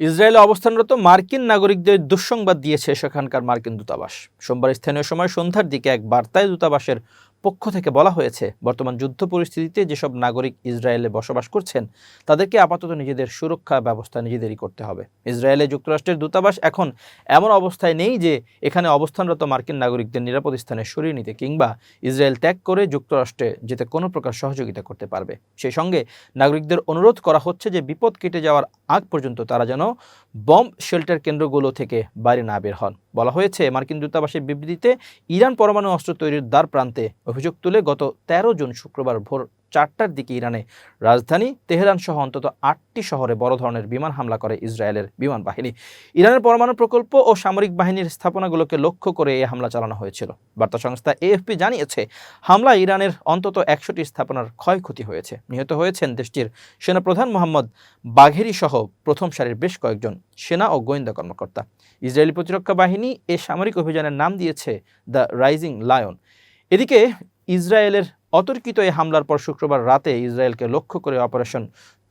ইসরায়েলে অবস্থানরত মার্কিন নাগরিকদের দুঃসংবাদ দিয়েছে সেখানকার মার্কিন দূতাবাস। সোমবার স্থানীয় সময় সন্ধ্যার দিকে এক বার্তায় দূতাবাসের পক্ষ থেকে বলা হয়েছে, বর্তমান যুদ্ধ পরিস্থিতিতে যেসব নাগরিক ইসরায়েলে বসবাস করছেন, তাদেরকে আপাতত নিজেদের সুরক্ষা ব্যবস্থা নিজেদেরই করতে হবে। ইসরায়েলে যুক্তরাষ্ট্রের দূতাবাস এখন এমন অবস্থায় নেই যে এখানে অবস্থানরত মার্কিন নাগরিকদের নিরাপদ স্থানে সরিয়ে নিতে কিংবা ইসরায়েল ত্যাগ করে যুক্তরাষ্ট্রে যেতে কোনো প্রকার সহযোগিতা করতে পারবে। সেই সঙ্গে নাগরিকদের অনুরোধ করা হচ্ছে যে বিপদ কেটে যাওয়ার আগ পর্যন্ত তারা যেন বম্ব শেল্টার কেন্দ্রগুলো থেকে বাইরে না বের হন। বলা হয়েছে, মার্কিন দূতাবাসের বিবৃতিতে ইরান পরমাণু অস্ত্র তৈরির দ্বার প্রান্তে অভিযোগ তুলে গত তেরো জুন শুক্রবার ভোর চারটার দিকে ইরানে রাজধানী তেহরান সহ অন্তত আটটি শহরে বড় ধরনের বিমান হামলা করে ইসরায়েলের বিমান বাহিনী। ইরানের পরমাণু প্রকল্প ও সামরিক বাহিনীর স্থাপনাগুলোকে লক্ষ্য করে এই হামলা চালানো হয়েছিল। বার্তা সংস্থা এএফপি জানিয়েছে হামলা ইরানের অন্তত একশোটি স্থাপনার ক্ষয়ক্ষতি হয়েছে। নিহত হয়েছেন দেশটির সেনাপ্রধান মোহাম্মদ বাঘেরি সহ প্রথম সারির বেশ কয়েকজন সেনা ও গোয়েন্দা কর্মকর্তা। ইসরায়েলি প্রতিরক্ষা বাহিনী এ সামরিক অভিযানের নাম দিয়েছে দ্য রাইজিং লায়ন। এদিকে ইসরায়েলের অতর্কিত এই হামলার পর শুক্রবার রাতে ইসরায়েলকে লক্ষ্য করে অপারেশন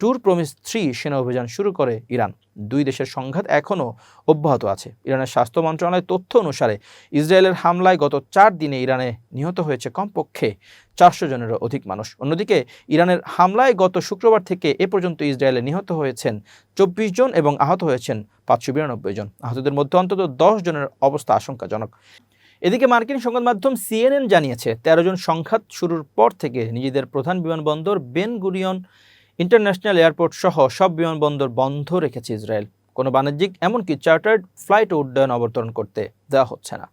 ট্যুর প্রমিস থ্রি সেনা অভিযান শুরু করে ইরান। দুই দেশের সংঘাত এখনও অব্যাহত আছে। ইরানের স্বাস্থ্য মন্ত্রণালয়ের তথ্য অনুসারে ইসরায়েলের হামলায় গত চার দিনে ইরানে নিহত হয়েছে কমপক্ষে চারশো জনেরও অধিক মানুষ। অন্যদিকে ইরানের হামলায় গত শুক্রবার থেকে এ পর্যন্ত ইসরায়েলে নিহত হয়েছেন চব্বিশ জন এবং আহত হয়েছেন পাঁচশো বিরানব্বই জন। আহতদের মধ্যে অন্তত দশ জনের অবস্থা আশঙ্কাজনক। এদিকে মার্কিন সংবাদ মাধ্যম সিএনএন জানিয়েছে, তেরো জন সংঘাত শুরুর পর থেকে নিজেদের প্রধান বিমানবন্দর বেন গুরিয়ন ইন্টারন্যাশনাল এয়ারপোর্ট সহ সব বিমানবন্দর বন্ধ রেখেছে ইসরায়েল। কোনো বাণিজ্যিক, এমনকি চার্টার্ড ফ্লাইট উড্ডয়ন অবতরণ করতে দেওয়া হচ্ছে না।